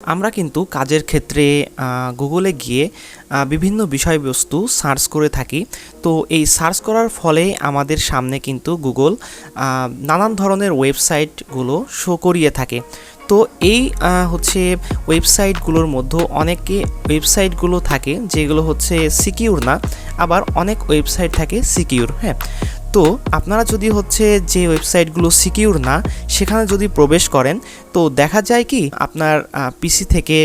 আমরা কিন্তু কাজের ক্ষেত্রে গুগলে গিয়ে বিভিন্ন বিষয়বস্তু সার্চ করে থাকি। তো এই সার্চ করার ফলে আমাদের সামনে কিন্তু গুগল নানান ধরনের ওয়েবসাইটগুলো শো করিয়ে থাকে। তো এই হচ্ছে ওয়েবসাইটগুলোর মধ্যে অনেকে ওয়েবসাইটগুলো থাকে যেগুলো হচ্ছে সিকিউর না, আবার অনেক ওয়েবসাইট থাকে সিকিউর হ্যাঁ। তো আপনারা যদি হচ্ছে যে ওয়েবসাইটগুলো সিকিউর না, সেখানে যদি প্রবেশ করেন, তো দেখা যায় কি আপনার পিসি থেকে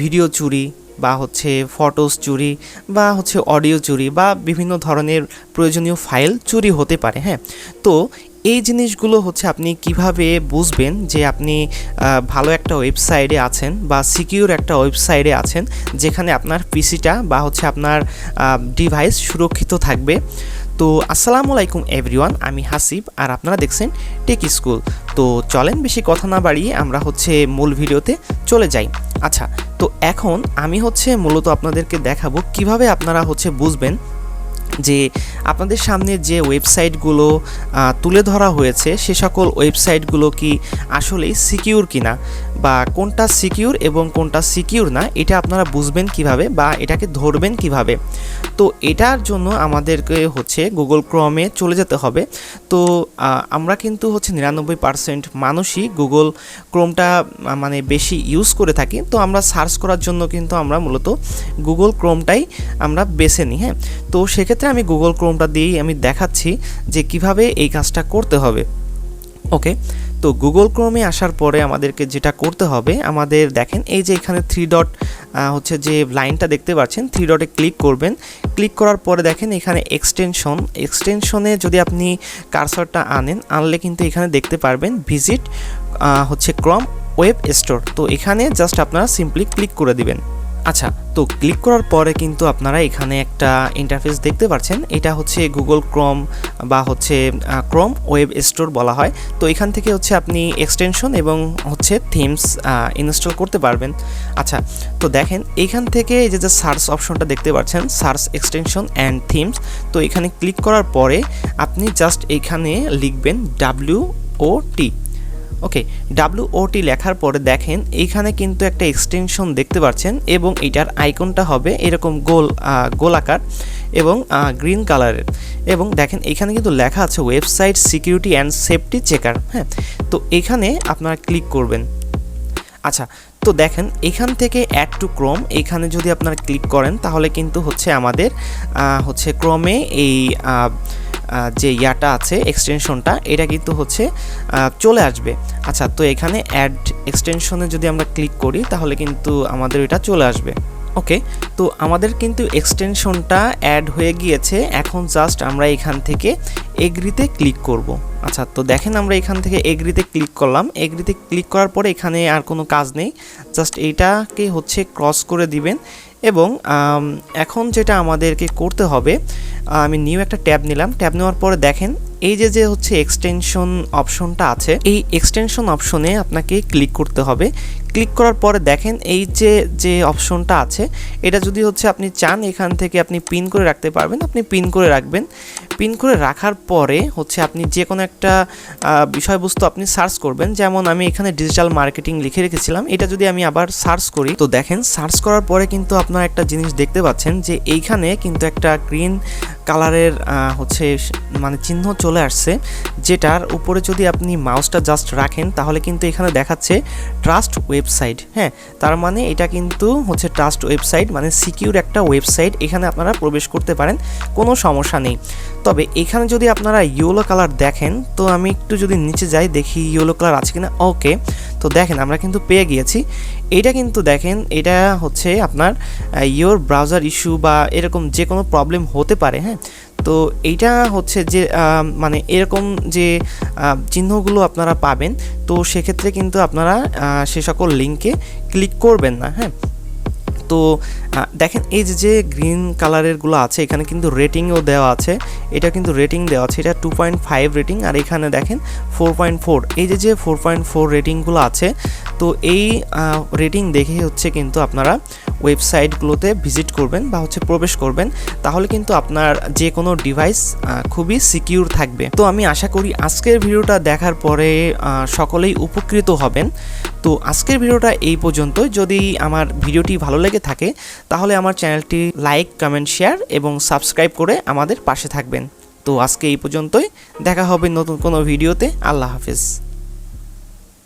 ভিডিও চুরি বা হচ্ছে ফটোস চুরি বা হচ্ছে অডিও চুরি বা বিভিন্ন ধরনের প্রয়োজনীয় ফাইল চুরি হতে পারে হ্যাঁ? তো এই জিনিসগুলো হচ্ছে আপনি কীভাবে বুঝবেন যে আপনি ভালো একটা ওয়েবসাইটে আছেন বা সিকিউর একটা ওয়েবসাইটে আছেন, যেখানে আপনার পিসিটা বা হচ্ছে আপনার ডিভাইস সুরক্ষিত থাকবে? তো আসসালামু আলাইকুম এভরিওয়ান, আমি হাসিব আর আপনারা দেখছেন টেক স্কুল। তো চলেন বেশি কথা না বাড়িয়ে আমরা হচ্ছে মূল ভিডিওতে চলে যাই। আচ্ছা তো এখন আমি হচ্ছে মূলত আপনাদেরকে দেখাবো কীভাবে আপনারা হচ্ছে বুঝবেন যে আপনাদের সামনে যে ওয়েবসাইটগুলো তুলে ধরা হয়েছে, সে সকল ওয়েবসাইটগুলো কি আসলেই সিকিউর কিনা? বা কোনটা সিকিউর এবং কোনটা সিকিউর না, এটা আপনারা বুঝবেন কীভাবে বা এটাকে ধরবেন কীভাবে? তো এটার জন্য আমাদেরকে হচ্ছে গুগল ক্রমে চলে যেতে হবে। তো আমরা কিন্তু হচ্ছে নিরানব্বই পার্সেন্ট মানুষই গুগল ক্রোমটা মানে বেশি ইউজ করে থাকি। তো আমরা সার্চ করার জন্য কিন্তু আমরা মূলত গুগল ক্রোমটাই আমরা বেছে নিই হ্যাঁ? তো সেক্ষেত্রে আমি গুগল ক্রোমটা দিয়েই আমি দেখাচ্ছি যে কীভাবে এই কাজটা করতে হবে। ওকে তো গুগল ক্রোমে আসার পরে আমাদেরকে যেটা করতে হবে, আমাদের দেখেন এই যে এখানে থ্রি ডট হচ্ছে যে লাইনটা দেখতে পাচ্ছেন থ্রি ডটে ক্লিক করবেন। ক্লিক করার পরে দেখেন এখানে এক্সটেনশন এক্সটেনশনে যদি আপনি কারসারটা আনেন, আনলে কিন্তু এখানে দেখতে পারবেন ভিজিট হচ্ছে ক্রম ওয়েব স্টোর তো এখানে জাস্ট আপনারা সিম্পলি ক্লিক করে দিবেন। আচ্ছা তো ক্লিক করার পরে কিন্তু আপনারা এখানে একটা ইন্টারফেস দেখতে পাচ্ছেন। এটা হচ্ছে গুগল ক্রোম বা হচ্ছে ক্রোম ওয়েব স্টোর বলা হয়। তো এখান থেকে হচ্ছে আপনি এক্সটেনশন এবং হচ্ছে থিমস ইনস্টল করতে পারবেন। আচ্ছা তো দেখেন এইখান থেকে এই যে যে সার্চ অপশনটা দেখতে পাচ্ছেন সার্চ এক্সটেনশন অ্যান্ড থিমস তো এখানে ক্লিক করার পরে আপনি জাস্ট এইখানে লিখবেন ডাব্লিউ ও টি ওকে ডাব্লিউ ওটি লেখার পরে দেখেন এইখানে কিন্তু একটা এক্সটেনশন দেখতে পাচ্ছেন এবং এটার আইকনটা হবে এরকম গোল গোলাকার এবং গ্রিন কালারের এবং দেখেন এখানে কিন্তু লেখা আছে website security and safety checker হ্যাঁ? তো এখানে আপনারা ক্লিক করবেন। আচ্ছা তো দেখেন এখান থেকে অ্যাড টু ক্রোম এখানে যদি আপনারা ক্লিক করেন তাহলে কিন্তু হচ্ছে আমাদের হচ্ছে ক্রমে এই যে ইয়াটা আছে এক্সটেনশনটা এটা কিন্তু হচ্ছে চলে আসবে। আচ্ছা তো এখানে অ্যাড এক্সটেনশনে যদি আমরা ক্লিক করি, তাহলে কিন্তু আমাদের এটা চলে আসবে। ওকে তো আমাদের কিন্তু এক্সটেনশনটা অ্যাড হয়ে গিয়েছে। এখন জাস্ট আমরা এখান থেকে এগ্রিতে ক্লিক করব। আচ্ছা তো দেখেন আমরা এখান থেকে এগ্রিতে ক্লিক করলাম। এগ্রিতে ক্লিক করার পরে এখানে আর কোনো কাজ নেই। জাস্ট এইটাকে হচ্ছে ক্রস করে দিবেন এবং এখন যেটা আমাদেরকে করতে হবে আমি নিউ একটা ট্যাব নিলাম। ট্যাব নেওয়ার পরে দেখেন, এই যে যে হচ্ছে এক্সটেনশন অপশনটা আছে, এই এক্সটেনশন অপশনে আপনাকে ক্লিক করতে হবে। ক্লিক করার পরে দেখেন, এই যে যে অপশনটা আছে, এটা যদি হচ্ছে আপনি চান, এখান থেকে আপনি পিন করে রাখতে পারবেন। আপনি পিন করে রাখবেন। পিন করে রাখার পরে হচ্ছে আপনি যে কোনো একটা বিষয়বস্তু আপনি সার্চ করবেন। যেমন আমি এখানে ডিজিটাল মার্কেটিং লিখে রেখেছিলাম। এটা যদি আমি আবার সার্চ করি, তো দেখেন সার্চ করার পরে কিন্তু আপনারা একটা জিনিস দেখতে পাচ্ছেন যে, এইখানে কিন্তু একটা গ্রিন কালারের হচ্ছে মানে চিহ্ন চলে আসছে, যেটার উপরে যদি আপনি মাউসটা জাস্ট রাখেন, তাহলে কিন্তু এখানে দেখাচ্ছে ট্রাস্ট ওয়েবসাইট হ্যাঁ? তার মানে এটা কিন্তু হচ্ছে ট্রাস্ট ওয়েবসাইট মানে সিকিউর একটা ওয়েবসাইট এখানে আপনারা প্রবেশ করতে পারেন, কোনো সমস্যা নেই। তবে এখানে যদি আপনারা ইয়েলো কালার দেখেন, তো আমি একটু যদি নিচে যাই, দেখি ইয়েলো কালার আছে কিনা ওকে তো দেখেন আমরা কিন্তু পেয়ে গিয়েছি। এটা কিন্তু দেখেন, এটা হচ্ছে আপনার ইয়োর ব্রাউজার ইস্যু বা এরকম যে কোনো প্রবলেম হতে পারে হ্যাঁ? তো এইটা হচ্ছে যে মানে এরকম যে চিহ্নগুলো আপনারা পাবেন, তো সেক্ষেত্রে কিন্তু আপনারা সে সকল লিঙ্কে ক্লিক করবেন না হ্যাঁ? তো দেখেন এই যে গ্রিন কালারেরগুলো আছে, এখানে কিন্তু রেটিংও দেওয়া আছে, এটা কিন্তু রেটিং দেওয়া আছে, এটা টু পয়েন্ট ফাইভ রেটিং আর এখানে দেখেন ফোর পয়েন্ট ফোর এই যে যে ফোর পয়েন্ট ফোর রেটিংগুলো আছে, তো এই রেটিং দেখে হচ্ছে কিন্তু আপনারা ওয়েবসাইটগুলোতে ভিজিট করবেন বা হচ্ছে প্রবেশ করবেন, তাহলে কিন্তু আপনার যে কোনো ডিভাইস খুবই সিকিউর থাকবে। তো আমি আশা করি আজকের ভিডিওটা দেখার পরে সকলেই উপকৃত হবেন। তো আজকের ভিডিওটা এই পর্যন্তই। যদি আমার ভিডিওটি ভালো লেগে থাকে, তাহলে আমার চ্যানেলটি লাইক কমেন্ট শেয়ার এবং সাবস্ক্রাইব করে আমাদের পাশে থাকবেন। তো আজকে এই পর্যন্তই। দেখা হবে নতুন কোনো ভিডিওতে। আল্লাহ হাফিজ।